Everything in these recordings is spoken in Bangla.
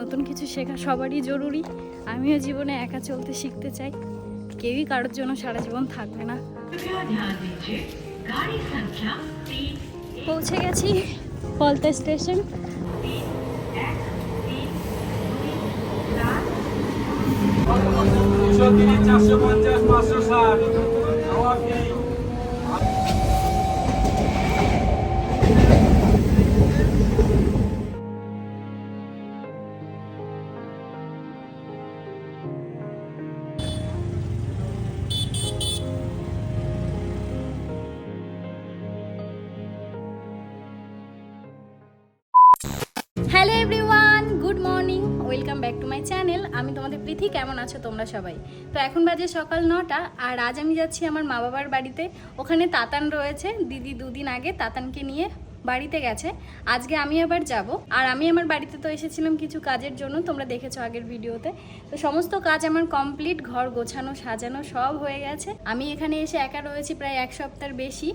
নতুন কিছু শেখা সবারই জরুরি। আমিও জীবনে একা চলতে শিখতে চাই। কেউই কারোর জন্য সারা জীবন থাকবে না। পৌঁছে গেছি পলতা স্টেশন। চারশো পঞ্চাশ, পাঁচশো ষাট। কেমন আছো তোমরা সবাই? তো এখন বাজে সকাল নটা, আর আজ আমি যাচ্ছি আমার মা বাবার বাড়িতে। ওখানে তাতান রয়েছে। দিদি দুদিন আগে তাতানকে নিয়ে বাড়িতে গেছে। আজকে আমি আবার যাব। আর আমি আমার বাড়িতে তো এসেছিলাম কিছু কাজের জন্য, তোমরা দেখেছ আগের ভিডিওতে। তো সমস্ত কাজ আমার কমপ্লিট, ঘর গোছানো, সাজানো সব হয়ে গেছে। আমি এখানে এসে একা রয়েছি প্রায় এক সপ্তাহের বেশি।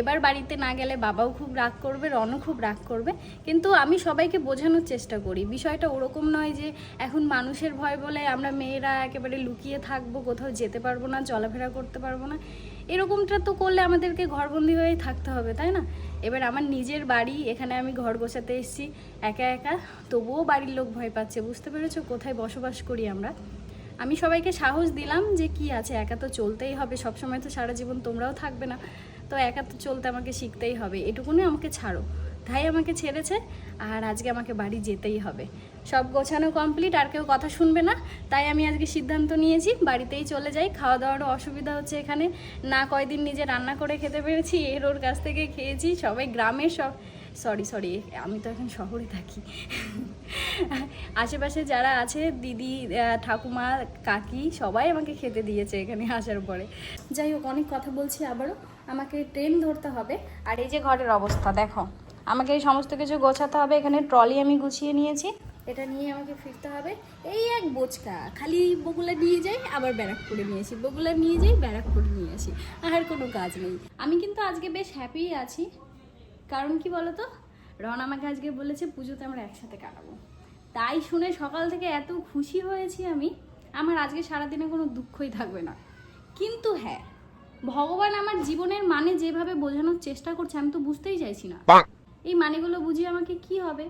এবার বাড়িতে না গেলে বাবাও খুব রাগ করবে, রনও খুব রাগ করবে। কিন্তু আমি সবাইকে বোঝানোর চেষ্টা করি। বিষয়টা ওরকম নয় যে এখন মানুষের ভয় বলে আমরা মেয়েরা একেবারে লুকিয়ে থাকব, কোথাও যেতে পারব না, চলাফেরা করতে পারব না। এরকমটা তো করলে আমাদেরকে ঘরবন্দি হয়েই থাকতে হবে, তাই না? এবার আমার নিজের বাড়ি, এখানে আমি ঘর গোছাতে এসেছি, একা একা। তবুও বাড়ির লোক ভয় পাচ্ছে, বুঝতে পেরেছ? কোথায় বসবাস করি আমরা? আমি সবাইকে সাহস দিলাম যে কি আছে, একা তো চলতেই হবে, সবসময় তো সারা জীবন তোমরাও থাকবে না। তো একা তো চলতে আমাকে শিখতেই হবে এটুকুনি আমাকে ছাড়ো। তাই আমাকে ছেড়েছে আর আজকে আমাকে বাড়ি যেতেই হবে। সব গোছানো কমপ্লিট আর কেউ কথা শুনবে না। তাই আমি আজকে সিদ্ধান্ত নিয়েছি, বাড়িতেই চলে যাই। খাওয়া দাওয়ারও অসুবিধা হচ্ছে এখানে। না কয়দিন নিজে রান্না করে খেতে পেরেছি, এর ওর কাছ থেকে খেয়েছি। সবাই গ্রামের সব সরি সরি আমি তো এখন শহরে থাকি। আশেপাশে যারা আছে, দিদি ঠাকুমা, কাকি, সবাই আমাকে খেতে দিয়েছে এখানে আসার পরে। যাই হোক, অনেক কথা বলছি আবারও। আমাকে ট্রেন ধরতে হবে। আর এই যে ঘরের অবস্থা, দেখো। আমাকে এই সমস্ত কিছু গোছাতে হবে এখানে ট্রলি আমি গুছিয়ে নিয়েছি। এটা নিয়ে আমাকে ফিরতে হবে। এই এক বোচকা খালি বগুলা নিয়ে যাই আবার ব্যারাক করে নিয়ে আসি। বগুলা নিয়ে যাই ব্যারাক করে নিয়ে আসি। আর কোনো কাজ নেই। আমি কিন্তু আজকে বেশ হ্যাপি আছি। কারণ কি বলতো? রন আমাকে আজকে বলেছে পুজোতে আমরা একসাথে কাটাবো। তাই শুনে সকাল থেকে এত খুশি হয়েছি আমি। আমার আজকে সারাদিনে কোনো দুঃখই থাকবে না। কিন্তু হ্যাঁ ভগবান আমার জীবনের মানে যেভাবে বোঝানোর চেষ্টা করছে আমি তো বুঝতেই চাইছি না। এই মানেগুলো বুঝিয়ে আমাকে কি হবে?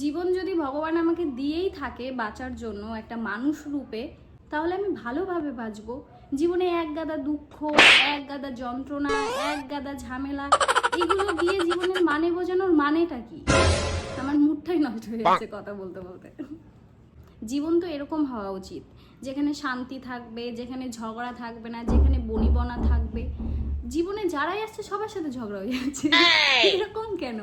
জীবন যদি ভগবান আমাকে দিয়েই থাকে বাঁচার জন্য একটা মানুষ রূপে, তাহলে আমি ভালোভাবে বাঁচবো। জীবনে এক গাদা দুঃখ, এক গাদা যন্ত্রণা, এক গাদা ঝামেলা, এগুলো দিয়ে জীবনের মানে বোঝানোর মানেটা কি? আমার মুডটাই নষ্ট হয়ে যাচ্ছে কথা বলতে বলতে। জীবন তো এরকম হওয়া উচিত, যেখানে শান্তি থাকবে, যেখানে ঝগড়া থাকবে না, যেখানে বনিবনা থাকবে। জীবনে যারাই আসছে সবার সাথে ঝগড়া হয়ে যাচ্ছে। এরকম কেন?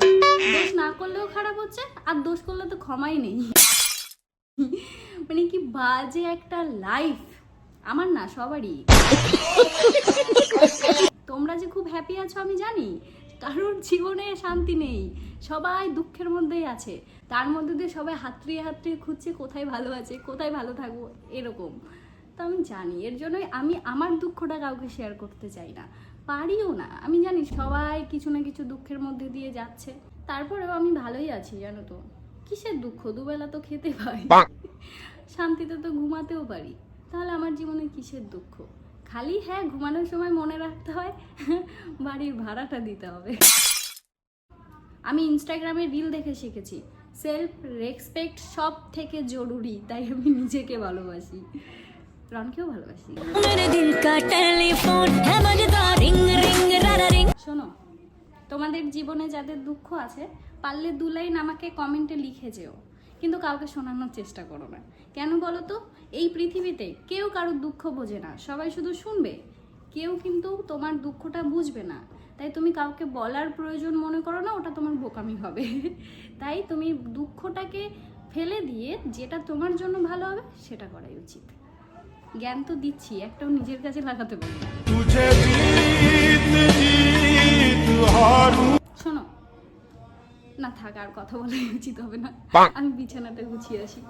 দোষ না করলেও খারাপ হচ্ছে আর দোষ করলে তো ক্ষমাই নেই। মানে কি বাজে একটা লাইফ আমার না সবারই। তোমরা যে খুব হ্যাপি আছো আমি জানি। কারোর জীবনে শান্তি নেই। সবাই দুঃখের মধ্যেই আছে। তার মধ্যে দিয়ে সবাই হাতড়িয়ে হাতড়িয়ে খুঁজছে কোথায় ভালো আছে কোথায় ভালো থাকব এরকম। তো আমি জানি এর জন্যই আমি আমার দুঃখটা কাউকে শেয়ার করতে চাই না। পারিও না। আমি জানি সবাই কিছু না কিছু দুঃখের মধ্যে দিয়ে যাচ্ছে। তারপরেও আমি ভালোই আছি জানো তো। কিসের দুঃখ? দুবেলা তো খেতে পাই শান্তিতে তো ঘুমাতেও পারি। তাহলে আমার জীবনে কিসের দুঃখ? খালি হ্যাঁ ঘুমানোর সময় মনে রাখতে হয় বাড়ির ভাড়াটা দিতে হবে। আমি ইনস্টাগ্রামে রিল দেখে শিখেছি সেলফ রেসপেক্ট সব থেকে জরুরি তাই আমি নিজেকে ভালোবাসি। রনকেও ভালোবাসি। শোনো তোমাদের জীবনে যাদের দুঃখ আছে পারলে দু লাইন আমাকে কমেন্টে লিখে যেও। কিন্তু কাউকে শোনানোর চেষ্টা করো না। কেন বলো তো? এই পৃথিবীতে কেউ কারোর দুঃখ বোঝে না। সবাই শুধু শুনবে। কেউ কিন্তু তোমার দুঃখটা বুঝবে না। তাই তুমি কাউকে বলার প্রয়োজন মনে করো না ওটা তোমার বোকামি হবে। তাই তুমি দুঃখটাকে ফেলে দিয়ে যেটা তোমার জন্য ভালো হবে সেটা করাই উচিত। জ্ঞান তো দিচ্ছি একটাও নিজের কাছে লাগাতে পারি শোনো না থাক আর কথা বলা উচিত হবে না। আমি বিছানাটা গুছিয়ে আসি।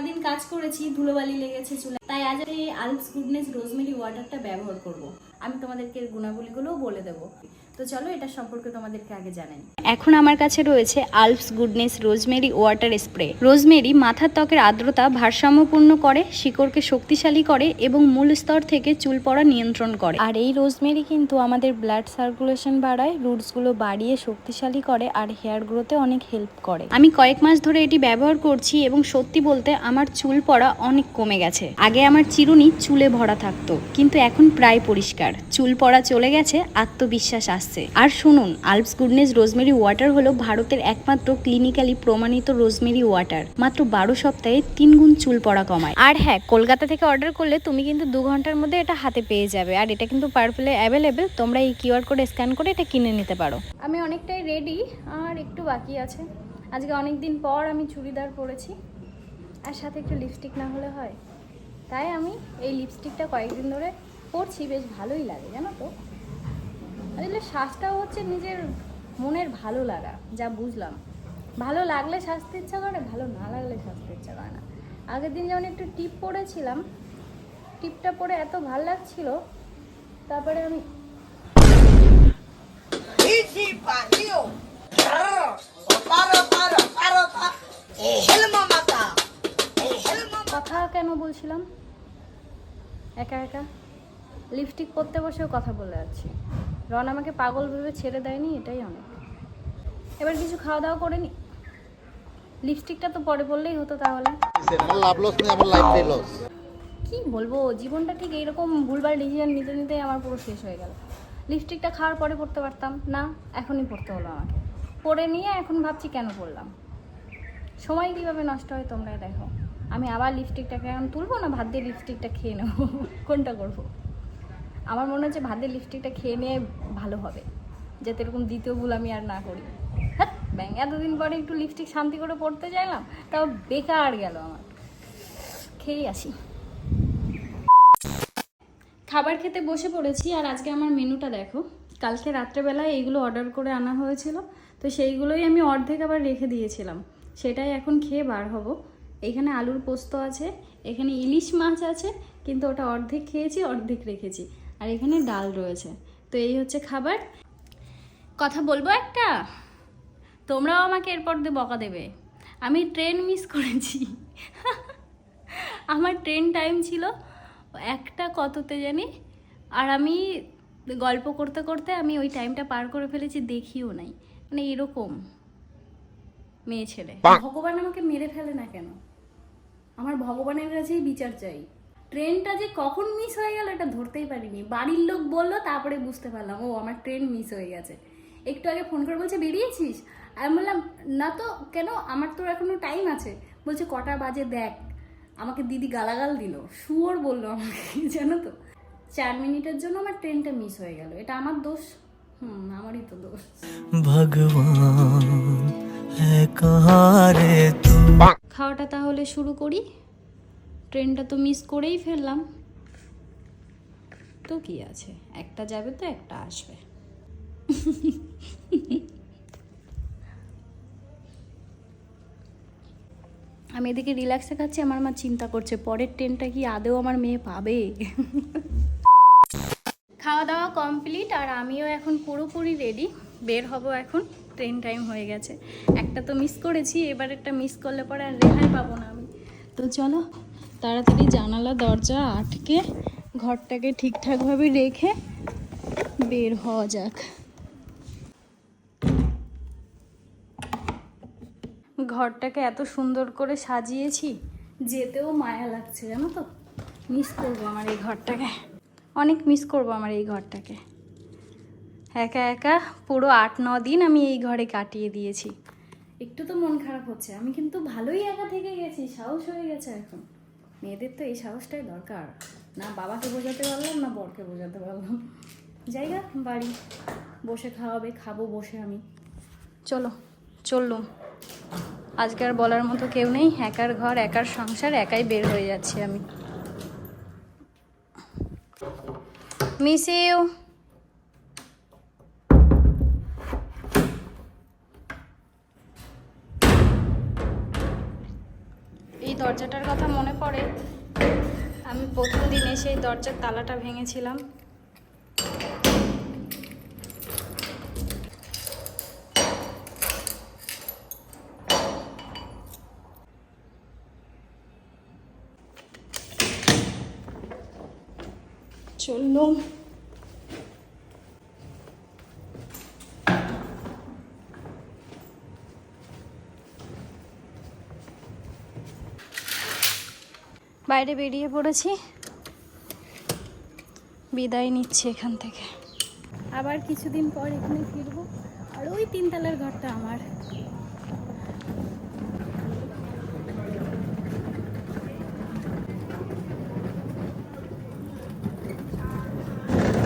সারাদিন কাজ করেছি, ধুলোবালি লেগেছে চুলে তাই আজ আমি আলপস গুডনেস রোজমেরি ওয়াটারটা ব্যবহার করব। আমি তোমাদেরকে গুণাবলীগুলোও বলে দেবো তো চলো এটা সম্পর্কে তোমাদেরকে আগে জানাই। এখন আমার কাছে রয়েছে Alps goodness rosemary water spray. Rosemary মাথার ত্বকের আর্দ্রতা ভারসাম্যপূর্ণ করে শিকড়কে শক্তিশালী করে এবং মূল স্তর থেকে চুল পড়া নিয়ন্ত্রণ করে। আর এই রোজমেরি কিন্তু আমাদের ব্লাড সার্কুলেশন বাড়ায় রুটসগুলো বাড়িয়ে শক্তিশালী করে আর হেয়ার গ্রোথে অনেক হেল্প করে। আমি কয়েক মাস ধরে এটি ব্যবহার করছি এবং সত্যি বলতে আমার চুল পড়া অনেক কমে গেছে। আগে আমার চিরুনি চুলে ভরা থাকতো কিন্তু এখন প্রায় পরিষ্কার। চুল পড়া চলে গেছে আত্মবিশ্বাস আসছে। আর শুনুন আলপস গুডনেস রোজমেরি ওয়াটার হলো ভারতের একমাত্র ক্লিনিক্যালি প্রমাণিত রোজমেরি ওয়াটার। মাত্র বারো সপ্তাহে তিন গুণ চুল পড়া কমায়। আর হ্যাঁ কলকাতা থেকে অর্ডার করলে তুমি কিন্তু দু ঘণ্টার মধ্যে এটা হাতে পেয়ে যাবে। আর এটা কিন্তু পার্পেলে অ্যাভেলেবেল তোমরা এই কিউআর কোড স্ক্যান করে এটা কিনে নিতে পারো। আমি অনেকটাই রেডি আর একটু বাকি আছে। আজকে অনেক দিন পর আমি চুড়িদার পরেছি। আর সাথে একটু লিপস্টিক না হলে হয়। তাই আমি এই লিপস্টিকটা কয়েকদিন ধরে পরছি বেশ ভালোই লাগে জানো তো? আসলে শ্বাসটাও হচ্ছে নিজের মনের ভালো লাগা যা বুঝলাম। ভালো লাগলে সাজতে ইচ্ছা করে ভালো না লাগলে সাজতে ইচ্ছা করে না। আগের দিন যেমন একটু টিপ পরেছিলাম টিপটা পরে এত ভালো লাগছিল তারপরে আমি কথা কেন বলছিলাম? একা একা? লিপস্টিক পরতে বসেও কথা বলে যাচ্ছি। রন আমাকে পাগল ভেবে ছেড়ে দেয়নি এটাই অনেক। এবার কিছু খাওয়া দাওয়া করে নি। লিপস্টিকটা তো পরে বললেই হতো তাহলে। আমার লাভ লস নেই আমার লাইফটাই লস কি বলব জীবনটা ঠিক এইরকম ভুলভাল ডিসিশন নিতে নিতে আমার পুরো শেষ হয়ে গেল। লিপস্টিকটা খাওয়ার পরে পড়তে পারতাম না এখনই পড়তে হলো আমাকে। পরে নিয়ে এখন ভাবছি কেন পড়লাম? সময় কীভাবে নষ্ট হয় তোমরাই দেখো। আমি আবার লিপস্টিকটাকে এখন তুলবো না ভাত দিয়ে লিপস্টিকটা খেয়ে নেব? কোনটা করব? আমার মনে হচ্ছে ভাত দিয়ে লিপস্টিকটা খেয়ে নিয়ে ভালো হবে। যাতে এরকম দ্বিতীয় ভুল আমি আর না করি। হ্যাঁ ব্যাং, এতদিন পরে একটু লিপস্টিক শান্তি করে পড়তে চাইলাম তাও বেকার গেল আমার। খেয়েই আসি। খাবার খেতে বসে পড়েছি, আর আজকে আমার মেনুটা দেখো। কালকে রাত্রেবেলায় এইগুলো অর্ডার করে আনা হয়েছিল, তো সেইগুলোই আমি অর্ধেক আবার রেখে দিয়েছিলাম। সেটাই এখন খেয়ে বার হব। এখানে আলুর পোস্ত আছে, এখানে ইলিশ মাছ আছে, কিন্তু ওটা অর্ধেক খেয়েছি, অর্ধেক রেখেছি। আর এখানে ডাল রয়েছে। তো এই হচ্ছে খাবার। কথা বলব একটা? তোমরাও আমাকে এরপর দিয়ে বকা দেবে। আমি ট্রেন মিস করেছি। আমার ট্রেন টাইম ছিল একটা কততে জানি? আর আমি গল্প করতে করতে আমি ওই টাইমটা পার করে ফেলেছি দেখিও নাই। মানে এরকম মেয়ে ছেলে। ভগবান আমাকে মেরে ফেলে না কেন? আমার ভগবানের কাছেই বিচার চাই। ট্রেনটা যে কখন মিস হয়ে গেল এটা ধরতেই পারিনি। বাড়ির লোক বলল তারপরে বুঝতে পারলাম ও আমার ট্রেন মিস হয়ে গেছে। একটু আগে ফোন করে বলছে বেরিয়েছিস? আমি বললাম না তো কেন? আমার তো এখনও টাইম আছে। বলছে কটা বাজে দেখ। আমাকে দিদি গালাগাল দিল শুয়োর বলল আমাকে জানো তো। চার মিনিটের জন্য আমার ট্রেনটা মিস হয়ে গেল। এটা আমার দোষ? হুম আমারই তো দোষ। ভগবান খাওয়াটা তাহলে শুরু করি। ট্রেনটা তো মিস করেই ফেললাম। তো কি আছে? একটা যাবে তো, একটা আসবে। আমি এদিকে রিল্যাক্সে খাচ্ছি, আমার মা চিন্তা করছে, পরের ট্রেনটা কি আদেও আমার মেয়ে পাবে? খাওয়া দাওয়া কমপ্লিট আর আমিও এখন পুরোপুরি রেডি বের হব এখন ট্রেন টাইম হয়ে গেছে। একটা তো মিস করেছি, এবার একটা মিস করলে পরে আর রেহাই পাবো না আমি। তো চলো তাড়াতাড়ি জানালা, দরজা আটকে ঘরটাকে ঠিকঠাকভাবে রেখে বের হওয়া যাক। ঘরটাকে এত সুন্দর করে সাজিয়েছি, যেতেও মায়া লাগছে, জানো তো? মিস করব আমার এই ঘরটাকে। অনেক মিস করব আমার এই ঘরটাকে। একা একা পুরো আট, ন দিন আমি এই ঘরে কাটিয়ে দিয়েছি। একটু তো মন খারাপ হচ্ছে, আমি কিন্তু ভালোই একা থেকে গেছি, সাহস হয়ে গেছে এখন। মেয়েদের তো এই সাহসটাই দরকার। না বাবাকে বোঝাতে পারলাম, না বরকে বোঝাতে পারলাম। জায়গা বাড়ি। বসে খাওয়াবে, খাব বসে আমি। চলো, চললুম। আজকে আর বলার মতো কেউ নেই, একার ঘর, একার সংসার, একাই বের হয়ে যাচ্ছি আমি। মিস ইউ দরজাটার কথা মনে পড়ে আমি প্রথম দিন এসে দরজার তালাটা ভেঙেছিলাম। চললুম বাইরে বেরিয়ে পড়েছি। বিদায় নিচ্ছি এখান থেকে। আবার কিছুদিন পর এখানে ফিরবো। আর ওই তিনতলার ঘরটা আমার।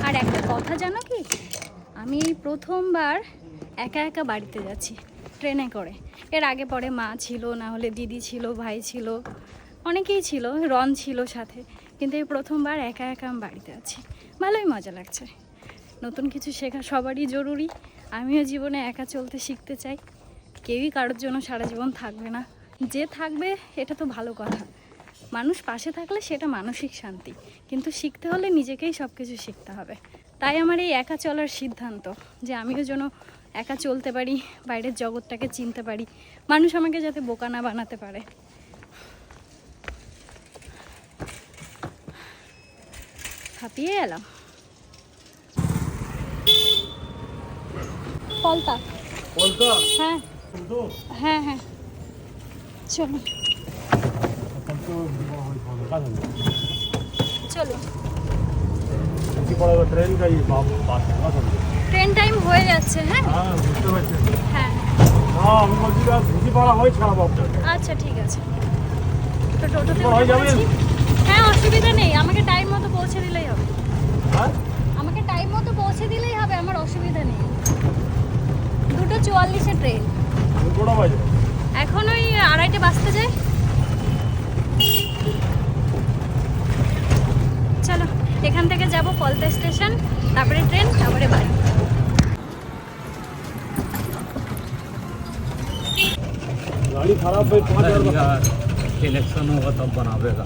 আর একটা কথা জানো কি? আমি প্রথমবার একা একা বাড়িতে যাচ্ছি ট্রেনে করে। এর আগে পরে মা ছিল না হলে দিদি ছিল ভাই ছিল। অনেকেই ছিল, রন ছিল সাথে, কিন্তু এই প্রথমবার একা একা আমি বাড়িতে আছি। ভালোই মজা লাগছে। নতুন কিছু শেখা সবারই জরুরি। আমিও জীবনে একা চলতে শিখতে চাই। কেউই কারোর জন্য সারা জীবন থাকবে না। যে থাকবে, এটা তো ভালো কথা। মানুষ পাশে থাকলে সেটা মানসিক শান্তি। কিন্তু শিখতে হলে নিজেকেই সব কিছু শিখতে হবে। তাই আমার এই একা চলার সিদ্ধান্ত, যে আমিও যেন একা চলতে পারি, বাইরের জগৎটাকে চিনতে পারি। মানুষ আমাকে যাতে বোকা না বানাতে পারে। হাঁপিয়ে এলাম। পলতা। হ্যাঁ। শুধু হ্যাঁ হ্যাঁ। চলো চলো ট্রেন টাইম হয়ে যাচ্ছে হ্যাঁ? হ্যাঁ। হ্যাঁ হয় আচ্ছা ঠিক আছে। তো টোটোতে অসুবিধা নেই আমাকে টাইম মতো পৌঁছে দিলেই হবে হ্যাঁ আমাকে টাইম মতো পৌঁছে দিলেই হবে আমার অসুবিধা নেই দুটো চুয়াল্লিশে ট্রেন কোটা বাজে এখন ওই আড়াইটে বাজতে যায় চলো এখান থেকে যাব পলতা স্টেশন তারপরে ট্রেন তারপরে বাড়ি गाड़ी खराब भाई पाँच हजार बता यार इलेक्शन होगा तब बनावेगा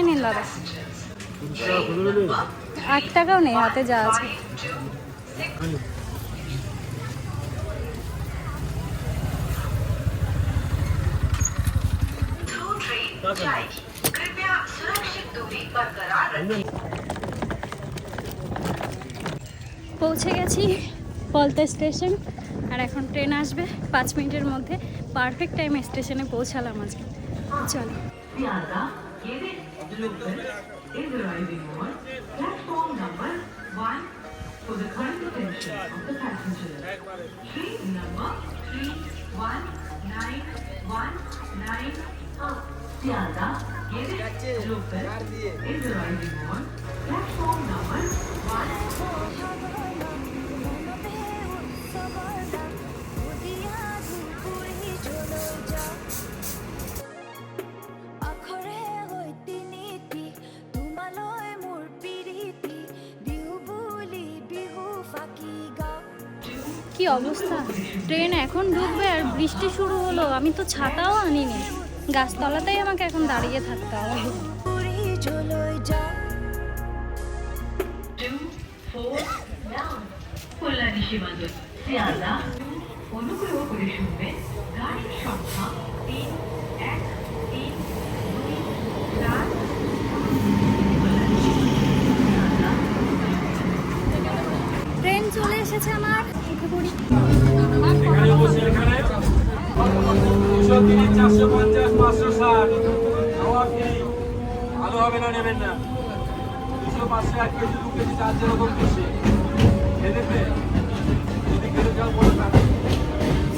এই নিন দাদা আট টাকাও নেই, হাতে যা আছে। পৌঁছে গেছি পলতা স্টেশন, আর এখন ট্রেন আসবে। পাঁচ মিনিটের মধ্যে পারফেক্ট টাইমে স্টেশনে পৌঁছালাম আজকে। চলো। Yedid is arriving on platform number one for the kind attention of the passengers. Train number three one nine one nine up. Sialda, Yedid Local is arriving on platform number কি অবস্থা? ট্রেন এখন ঢুকবে আর বৃষ্টি শুরু হলো। আমি তো ছাতাও আনিনি। গাছতলাতেই আমাকে এখন দাঁড়িয়ে থাকতে হবে. কল্যাণী সীমান্ত হবে না, নেবেন না। দুশো পাঁচশো এক কেজি, দু কেজি চার যেরকম বেশি এদেরকে যদি কেটে যাও বলে না।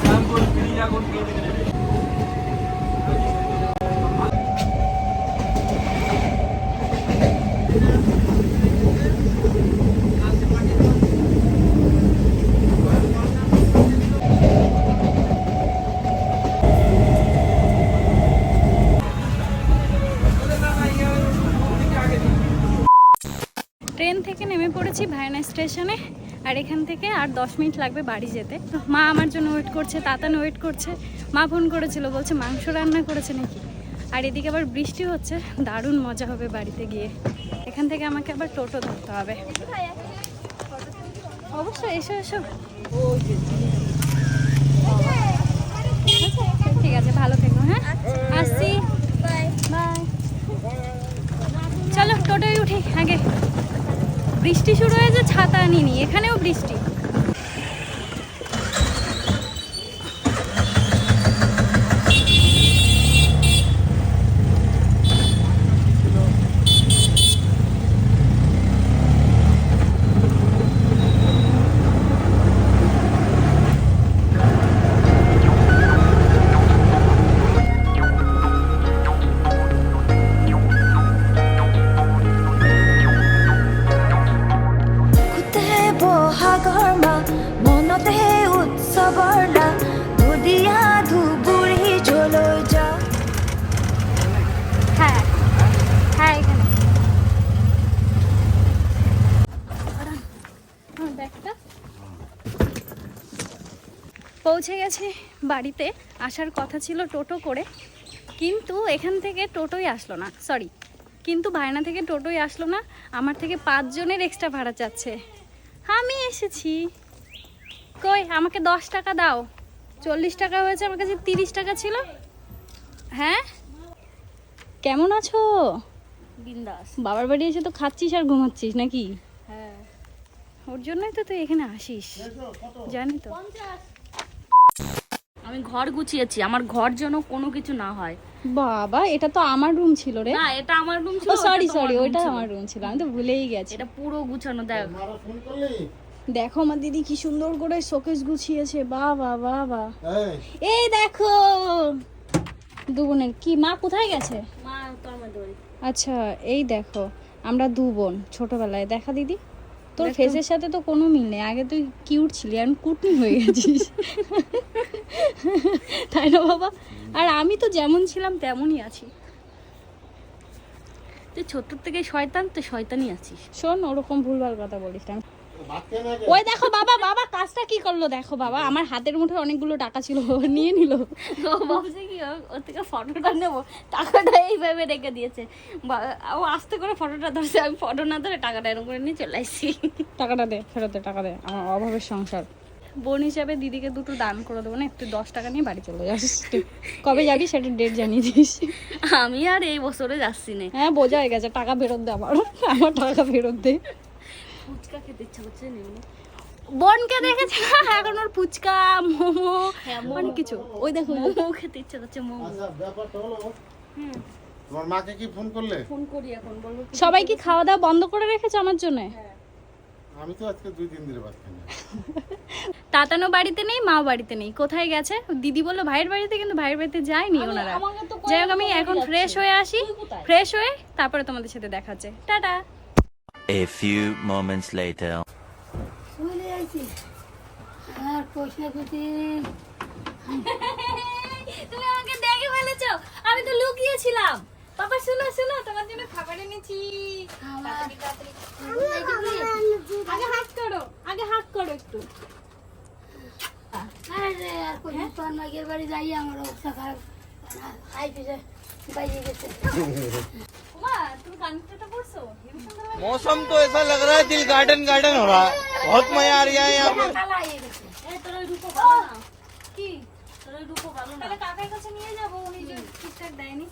স্যাম্পল ফ্রি, এখন কেউ নেবে। পড়েছি ভায়না স্টেশনে আর এখান থেকে আর দশ মিনিট লাগবে বাড়ি যেতে। মা আমার জন্য ওয়েট করছে তাতান ওয়েট করছে। মা ফোন করেছিল বলছে মাংস রান্না করেছে নাকি? আর এদিকে আবার বৃষ্টি হচ্ছে দারুণ মজা হবে বাড়িতে গিয়ে। এখান থেকে আমাকে আবার টোটো ধরতে হবে। অবশ্যই এসো এসো। ঠিক আছে ভালো থেকো হ্যাঁ? আসছি। বাই বাই চলো টোটোই উঠি আগে। বৃষ্টি শুরু হয়েছে ছাতা নিনি এখানেও বৃষ্টি। সাগৰমা মনতে উৎসৱৰ লা হ্যাঁ, হ্যাঁ, হ্যাঁ, পৌঁছে গেছে বাড়িতে, আসার কথা ছিল টোটো করে। কিন্তু এখান থেকে টোটোই আসলো না সরি কিন্তু ভায়না থেকে টোটোই আসলো না, আমার থেকে পাঁচজনের এক্সট্রা ভাড়া চাচ্ছে। আমি এসেছি। কই আমাকে দশ টাকা দাও। চল্লিশ টাকা হয়েছে আমার কাছে তিরিশ টাকা ছিল। হ্যাঁ? কেমন আছো? বিন্দাস। বাবার বাড়ি এসে তো খাচ্ছিস আর ঘুমাচ্ছিস নাকি? হ্যাঁ। ওর জন্যই তো তুই এখানে আসিস। জানি তো। আমি ঘর গুছিয়েছি আমার ঘর যেন কোনো কিছু না হয়। বাবা এটা তো আমার রুম ছিল রে। না এটা আমার রুম ছিল সরি ওটা সরি ওইটা আমার রুম ছিল আমি তো ভুলেই গেছি। এটা পুরো গুছানো দেখ। দেখো আমার দিদি কি সুন্দর করে শোকেস গুছিয়েছে বাবা বাবা। এই। দেখো। দু বোনের কি মা কোথায় গেছে? মা তো আমাদের বাড়ি। আচ্ছা এই দেখো আমরা দু বোন ছোটবেলায়। দেখা দিদি তোর ফেসের সাথে তো কোনো মিল নেই আগে তুই কিউট ছিলি এখন কুটনি হয়ে গেছিস। তাই না বাবা? আর আমি তো যেমন ছিলাম তেমনই আছি। তুই ছোট থেকে শয়তান তো শয়তানই আছিস। শোন ওরকম ভুলভাল কথা বলিস না। ওই দেখো বাবা বাবা কাজটা কি করল দেখো বাবা? আমার হাতের মুঠে অনেকগুলো টাকা ছিল ও নিয়ে নিল। ও ভাবছে কি ওর থেকে ফটোটা নেব। টাকাটা এইভাবে রেখে দিয়েছে। বা- ও আস্তে করে ফটোটা ধরছে আমি ফটো না ধরে টাকাটা এরকম করে নিয়ে চলে আসছি। টাকাটা দে ফেরত টাকা দে আমার অভাবের সংসার। বোন হিসাবে দিদিকে দুটো দান করে দেবো না একটু দশ টাকা নিয়ে বাড়ি চলে যাস। কবে যাবি সেটা ডেট জানিয়ে দিস। আমি আর এই বছরে যাচ্ছি না। হ্যাঁ বোঝা হয়ে গেছে টাকা ফেরত দে আমার আমার টাকা ফেরত দে। ফুচকা খেতে ইচ্ছা করছে বোনকে দেখেছে? এখন ওর ফুচকা মোমো অনেক কিছু। ওই দেখো। মোমো খেতে ইচ্ছা করছে মোমো। আচ্ছা ব্যাপারটা হলো তোমার মাকে কি ফোন করলে? ফোন করি এখন বলব সবাই কি খাওয়া দাওয়া বন্ধ করে রেখেছে আমার জন্য? আমি তো আজকে দুই দিন ধরে ভাত খাই না। তাতানো বাড়িতে নেই মাও বাড়িতে নেই। কোথায় গেছে? দিদি বলল ভাইয়ের বাড়িতে কিন্তু ভাইয়ের বাড়িতে যায়নি ওনারা। যাই হোক আমি এখন ফ্রেশ হয়ে আসি। ফ্রেশ হয়ে তারপরে তোমাদের সাথে দেখাচ্ছে tata. A few moments later. তুমি আমাকে দেখে ফেলেছো। আমি তো লুকিয়েছিলাম। বাবা শুনো শুনো তোমার জন্য খাবার এনেছি তাড়াতাড়ি, তাড়াতাড়ি। আগে হাত করো আগে হাত করো একটু মা তুমি কানেক্টরটা করছো হেবি সুন্দর লাগে। मौसम तो ऐसा लग रहा है दिल गार्डन गार्डन हो रहा है बहुत मजा आ रहा है यहाँ पे এই তোর ওই রূপো ভালো না কি তোর ওই রূপো ভালো না তাহলে কাকার কাছে নিয়ে যাবো উনি যে ঠিকঠাক দেয়নি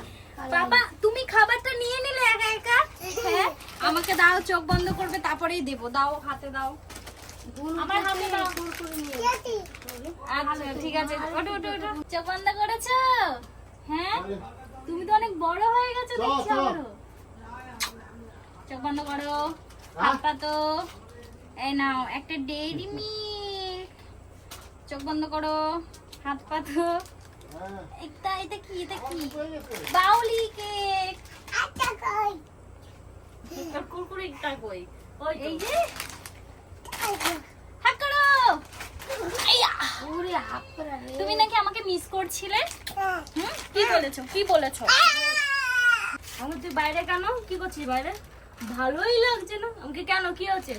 বাবা তুমি খাবারটা নিয়ে নিলে একা একা? হ্যাঁ? আমাকে দাও চোখ বন্ধ করবে তারপরেই দেবো। দাও হাতে দাও। আমার হাতে দাও। আচ্ছা ঠিক আছে। ওঠো চোখ বন্ধ করেছ? হ্যাঁ? তুমি তো অনেক বড় হয়ে গেছো দেখছি আমারও চোখ বন্ধ করো। হাত পাতো এই নাও একটা ডেইরি মিল্ক। চোখ বন্ধ করো। হাত পাতো এটা এটা কি এটা কি? বাউলি কেক। তোর কুরকুরিটা কই? ওই এই যে। হাত করো। আইয়া! তুমি নাকি আমাকে মিস করছিলে? হুম? কি বলেছ? কি বলেছ? আমি তুই বাইরে কেন? কি করছিস বাইরে? ভালোই লাগছে না। আমাকে কেন? কি হচ্ছে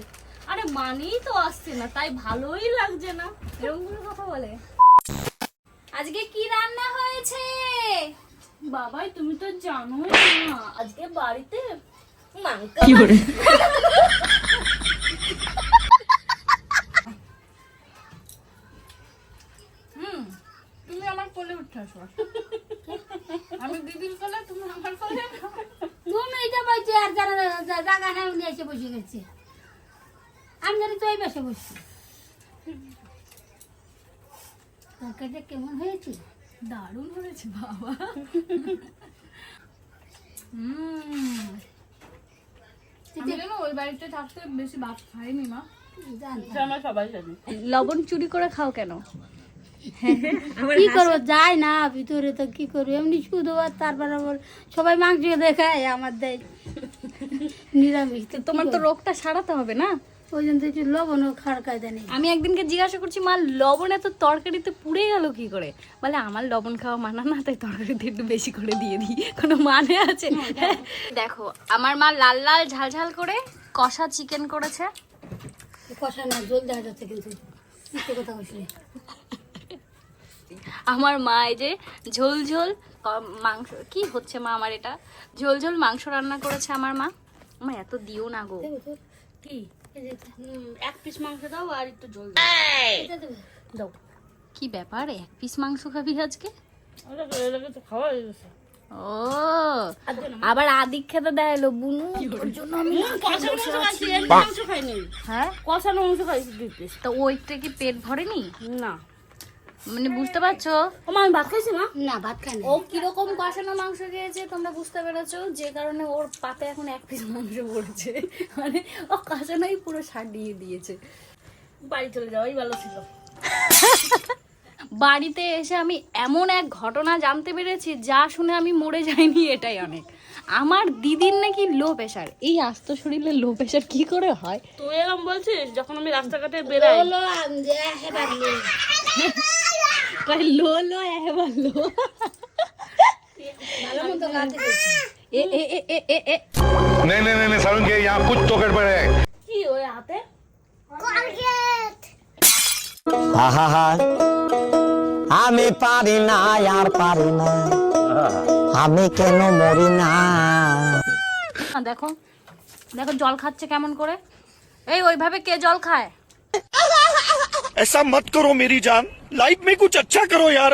আরে মানেই তো আসছে না তাই ভালোই লাগছে না। এরকম কথা বলে? আজকে কি রান্না হয়েছে? বাবাই তুমি তো জানোই না আজকে বাড়িতে মাংস হুম তুমি আমার কোলে উঠে আসো। আমি দিদির কোলে তুমি আমার কোলে তুমি এইটা বলছি আর যারা জায়গা নাই এসে বসে গেছে। আমি জানি তো এই পাশে বসছি তরকারিটা কেমন হয়েছে? দারুণ হয়েছে বাবা। হুম। ওই বাড়িতে থাকতে বেশি ভাত খাইনি মা। জানতাম। আমরা সবাই জানি। লবণ চুরি করে খাও কেন? কি করব? যায় না ভিতরে তো কি করব? এমনি শুধু আর তারপর আবার সবাই মাংস দেখায় আমার দেয়। নিরামিষ। তো তোমার তো রোগটা সারাতে হবে না? ওই জন্য একটু লবণও খাড় কায়দা নেই আমি একদিনকে জিজ্ঞাসা করছি মা লবণ এত তরকারিতে পুড়ে গেল কি করে? বলে আমার লবণ খাওয়া মানা না তাই তরকারিতে একটু বেশি করে দিয়ে দিই। কোনো মানে আছে? দেখো। আমার মা লাল লাল ঝাল ঝাল করে কষা চিকেন করেছে। কষা না জল দেখা যাচ্ছে কিন্তু। কথা আমার মা এই যে ঝোল ঝোল মাংস কি হচ্ছে মা আমার এটা? ঝোল ঝোল মাংস রান্না করেছে আমার মা। মা এত দিও না গো। কি? এক পিস মাংস দাও আর একটু জল দাও। এটা দেবো? দাও। কি ব্যাপার? এক পিস মাংস খাবি আজকে? এটাকে তো খাওয়া হয়ে গেছে। ও। আবার আদিক খেতে দেয় এলো বুনু। ওর জন্য আমি কষানো মাংস খাইছি এমনি খাইনি। হ্যাঁ? কষানো মাংস খাইছি দুই পিস তো ওইটা কি পেট ভরেনি? না। মানে বুঝতে পারছ? ও মা আমি ভাত খাইছি মা? না ভাত খাই না ও কীরকম কষানো মাংস খেয়েছে তোমরা বুঝতে পেরেছ? যে কারণে ওর পাতে এখন এক পিস মাংস পড়েছে। মানে ও কষানোই পুরো সারিয়ে দিয়েছে। বাড়ি চলে যাওয়াই ভালো ছিল। বাড়িতে এসে আমি এমন এক ঘটনা জানতে পেরেছি যা শুনে আমি মরে যাইনি এটাই অনেক। আমার দিদির নাকি লো প্রেশার এই আস্ত শরীরে লো প্রেশার কি করে হয়? তুই এরকম বলছিস যখন আমি রাস্তাঘাটে নেই কয় লো লো এবার লো ভালো মতো গাতে গেছি এ এ এ এ এ এ नहीं नहीं नहीं सारुण के यहाँ कुछ तो गड़बड़ है কি ওই হাতে আহা আমি পারি না আর পারি না আমি কেন মরি না আ, দেখো দেখো জল খাচ্ছে কেমন করে এই ওইভাবে কে জল খায় ऐसा मत करो मेरी जान লাইফ মে কুচ আচ্ছা করো ইয়ার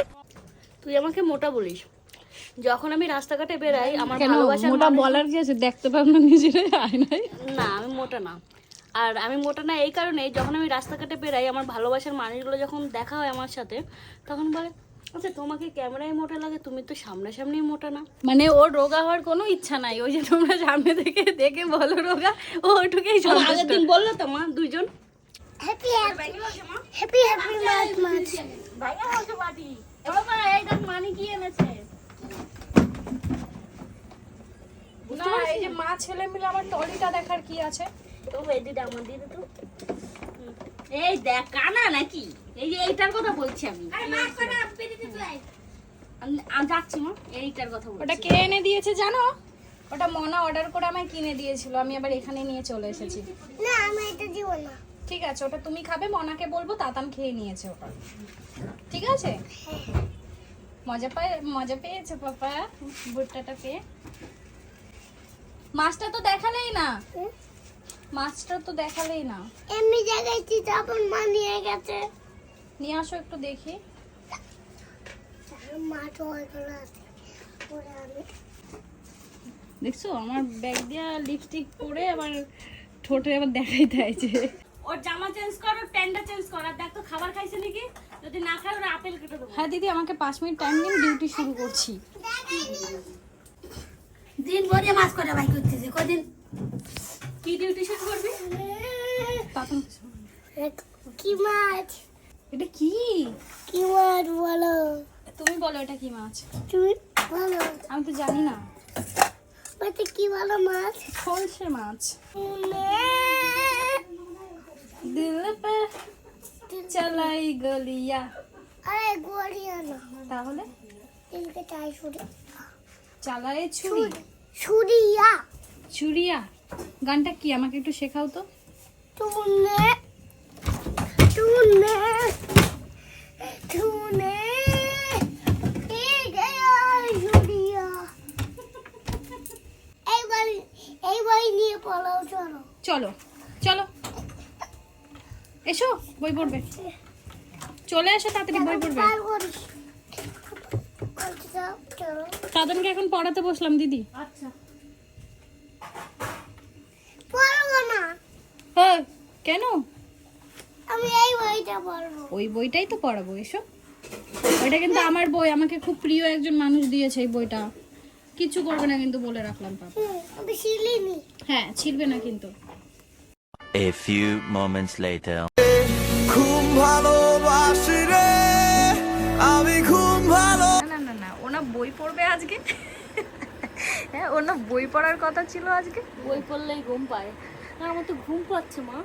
তুই আমাকে মোটা বলিস। যখন আমি রাস্তাঘাটে বেরাই আমার ভালোবাসা মোটা বলার কি দেখতে পাবো না নিজেরাই আয়নায় না আমি মোটা না। আর আমি মোটা না এই কারণে যখন আমি রাস্তাঘাটে বেরাই আমার ভালোবাসার মানুষগুলো যখন দেখা হয় আমার সাথে তখন বলে আচ্ছা তোমাকে ক্যামেরায় মোটা লাগে তুমি তো সামনাসামনি মোটা না? মানে ওর রোগা হওয়ার কোনো ইচ্ছা নাই। ওই যে তোমরা সামনে থেকে দেখে বলো রোগা ও ওটুকেই আগের দিন বলল তো মা দুজন হ্যাপি হ্যাপি হ্যাপি মাছ মাছ ভাইয়া বলছে বাটি এবার মা এই দেখ মানি কি এনেছে না এই যে মা ছেলে মিলে আমার টলিটা দেখার কি আছে? তো এই দিদি আমার দিদি তো। এই দেখ কানা নাকি? এই যে এইটার কথা বলছি আমি। আমি- আমি যাচ্ছি মা। এইটার কথা বলছি। ওটা কে এনে দিয়েছে জানো? ওটা মনা অর্ডার করে আমায় কিনে দিয়েছিল। আমি আবার এখানে নিয়ে চলে এসেছি। না আমি এটা দিব না। ঠিক আছে ওটা তুমি খাবে মনাকে বলব তাতাম খেয়ে নিয়েছে ওটা। ঠিক আছে? মজা পায় মজা পেয়েছে পাপা ভুট্টাটা পেয়ে। মাছটা তো দেখালেই না। মাছটা তো দেখালেই না। এমনি জায়গায় চিতাপন মা নিয়ে গেছে। নিয়ে আসো একটু দেখি। দেখছ আমার ব্যাগ দিয়া লিপস্টিক পরে আবার ঠোঁটে আবার দেখাইতে আছে ওর জামা চেঞ্জ কর ওর প্যান্টটা চেঞ্জ কর। আর দেখ তো খাবার খাইছে নাকি? যদি না খায় ওরা আপেল কেটে দেবো। হ্যাঁ দিদি আমাকে পাঁচ মিনিট টাইম দিন ডিউটি শুরু করছি। দিন ভরে মাছ করে ভাই করতেছে কদিন? কি ডিউটি শুরু করবি? কি মাছ? এটা কি? কি মাছ বলো? তুমি বলো এটা কি মাছ? তুমি বলো। আমি তো জানি না। বলতে কি বলো মাছ? সরষে মাছ। দিল পে চালাই গলিয়া। আরে গলিয়া না। তাহলে? দিলকে চাই ছুরি। চালাই ছুরি। ছুরিয়া। ছুরিয়া। গানটা কি? আমাকে একটু শেখাও তো। তুনে তুনে তুনে চলো। চলো। এসো বই পড়বে। চলে এসো তাড়াতাড়ি বই পড়বে। কাদনকে এখন পড়াতে বসলাম দিদি। পড়ব না। হ্যাঁ কেন? আমি এই বইটা পড়ব। ওই বইটাই তো পড়াবো এসো। ওইটা কিন্তু আমার বই আমাকে খুব প্রিয় একজন মানুষ দিয়েছে এই বইটা। কিচ্ছু করবে না কিন্তু বলে রাখলাম পাপা। হ্যাঁ ছিড়বে না কিন্তু। A few moments later. ঘুম ভালোবাসি রে আমি ঘুম ভালো না না না ওনা বই পড়বে আজকে। হ্যাঁ ওনা বই পড়ার কথা ছিল আজকে। বই পড়লেই ঘুম পায়। আমার তো ঘুম পাচ্ছে মা।